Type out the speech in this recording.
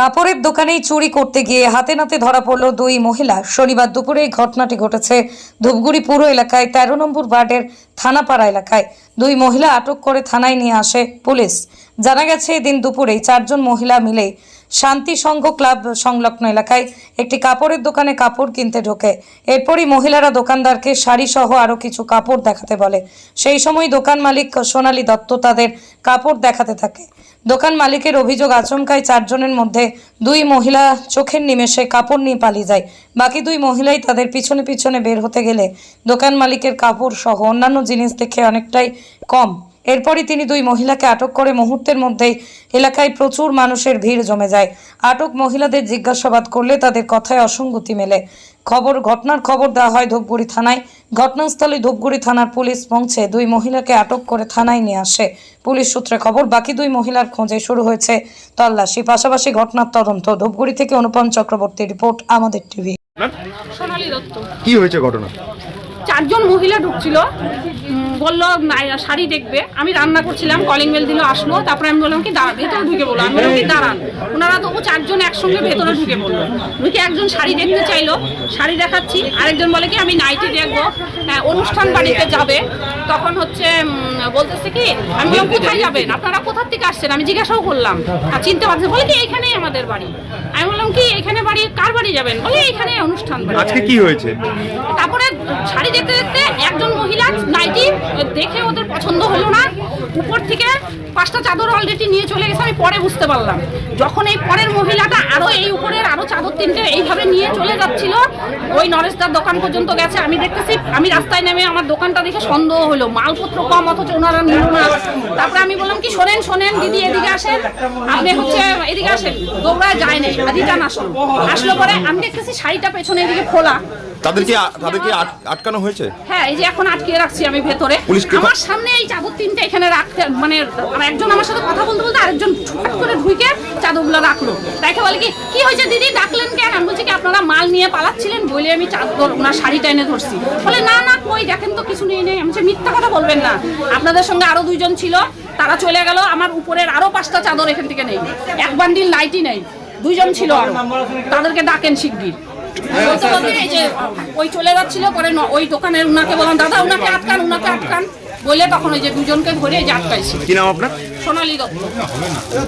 কাপড়ের দোকানেই চুরি করতে গিয়ে হাতে নাতে ধরা পড়ল দুই মহিলা। শনিবার দুপুরে এই ঘটনাটি ঘটেছে ধূপগুড়ি পুর এলাকায় তেরো নম্বর ওয়ার্ডের থানাপাড়া এলাকায়। দুই মহিলা আটক করে থানায় নিয়ে আসে পুলিশ। জানা গেছে, এদিন দুপুরে চারজন মহিলা মিলে শান্তি সংঘ ক্লাব সংলগ্ন এলাকায় একটি কাপড়ের দোকানে কাপড় কিনতে ঢোকে। এরপরই মহিলারা দোকানদারকে শাড়ি সহ আরও কিছু কাপড় দেখাতে বলে। সেই সময় দোকান মালিক সোনালী দত্ত তাদের কাপড় দেখাতে থাকে। দোকান মালিকের অভিযোগ আচমকায় চারজনের মধ্যে দুই মহিলা চোখের নিমেষে কাপড় নিয়ে পালিয়ে যায়। বাকি দুই মহিলাই তাদের পিছনে পিছনে বের হতে গেলে দোকান মালিকের কাপড় সহ অন্যান্য জিনিস দেখে অনেকটাই কম। এরপরই তিনি দুই মহিলাকে আটক করে মুহূর্তের মধ্যেই এলাকায় প্রচুর মানুষের ভিড় জমে যায়। আটক মহিলাদের জিজ্ঞাসাবাদ করলে তাদের কথায় অসঙ্গতি মেলে। খবর ঘটনার খবর দেওয়া হয় ধূপগুড়ি থানায়। ঘটনাস্থলে ধূপগুড়ি থানার পুলিশ পৌঁছে দুই মহিলাকে আটক করে থানায় নিয়ে আসে। পুলিশ সূত্রে খবর বাকি দুই মহিলার খোঁজে শুরু হয়েছে তল্লাশি। পাশাপাশি ঘটনার তদন্ত। ধূপগুড়ি থেকে অনুপম চক্রবর্তী রিপোর্ট আমাদের টিভি। কি হয়েছে ঘটনা? চারজন মহিলা ঢুকছিল। বলল শাড়ি দেখবে। আমি রান্না করছিলাম কলিং বেল দিল আসলো। তারপরে আমি বললাম কি দাঁড়া ভেতরে ঢুকে বলল আমি বললাম কি দাঁড়ান। ওনারা তবু চারজন একসঙ্গে ভেতরে ঢুকে বলল ঢুকে একজন শাড়ি দেখতে চাইলো? শাড়ি দেখাচ্ছি। আরেকজন বলে কি আমি নাইটি দেখব। হ্যাঁ, অনুষ্ঠান বাড়িতে যাবে। তখন হচ্ছে বলতেছে কি আমি বললাম কোথায় যাবেন? আপনারা কোথার থেকে আসছেন? আমি জিজ্ঞাসাও করলাম। আর চিনতে পারছে বলে কি এইখানেই আমাদের বাড়ি। আমি বললাম কি এখানে বাড়ি কার বাড়ি যাবেন? বলে এইখানে অনুষ্ঠান বাড়ি আজকে কি হয়েছে? তারপরে শাড়ি দেখতে দেখতে একজন মহিলা নাইটি দেখে ওদের পছন্দ হলো না। উপর থেকে পাঁচটা চাদর অলরেডি নিয়ে চলে গেছে আমি পরে বুঝতে পারলাম। যখন এই পরের মহিলাটা আরও এই উপরের আরও চাদর তিনটে এইভাবে নিয়ে চলে যাচ্ছিল ওই নরেশদার দোকান পর্যন্ত গেছে। আমি দেখতেছি আমি রাস্তায় নেমে আমার দোকানটা দেখে সন্দেহ হলো। মালপত্র কম অথচ ওনারা নিল না। তারপরে আমি বললাম কি শোনেন শোনেন দিদি এদিকে আসেন। আপনি হচ্ছে এদিকে আসেন দৌড়ায় যায় নাই রিটার্ন আসলো। আসলো পরে আমি দেখতেছি শাড়িটা পেছনে এদিকে খোলা। তাদেরকে তাদেরকে আটকানো হয়েছে? হ্যাঁ এই যে এখন আটকে রাখছি আমি ভেতরে। পুলিশ কে- আমার সামনে এই চাদর তিনটে এখানে রাখতে মানে একজন আমার সাথে কথা বলতে বলতে আরেকজন ছুট করে ঢুকে চাদরগুলো রাখল। দেখে বলে কি কি হয়েছে দিদি? ডাকলেন কেন? আমি বলছি কি আপনারা মাল নিয়ে পালাচ্ছিলেন বলে আমি চাদর ওনার শাড়িটা এনে ধরছি। বলে না না কই? দেখেন তো কিছু নেই নেই। আমি মিথ্যা কথা বলবেন না। আপনাদের সঙ্গে আরও দুইজন ছিল তারা চলে গেল। আমার উপরের আরও পাঁচটা চাদর এখান থেকে নেই। এক বান্ডিল লাইটই নেই। দুইজন ছিল তাদেরকে ডাকেন শিগগির। ওই চলে যাচ্ছিল পরে ওই দোকানের উনাকে বললাম দাদা উনাকে আটকান উনাকে আটকান। বলে তখন ওই যে দুজনকে ধরে যে আটকাইছি। কি নাম আপনার? সোনালী দত্ত।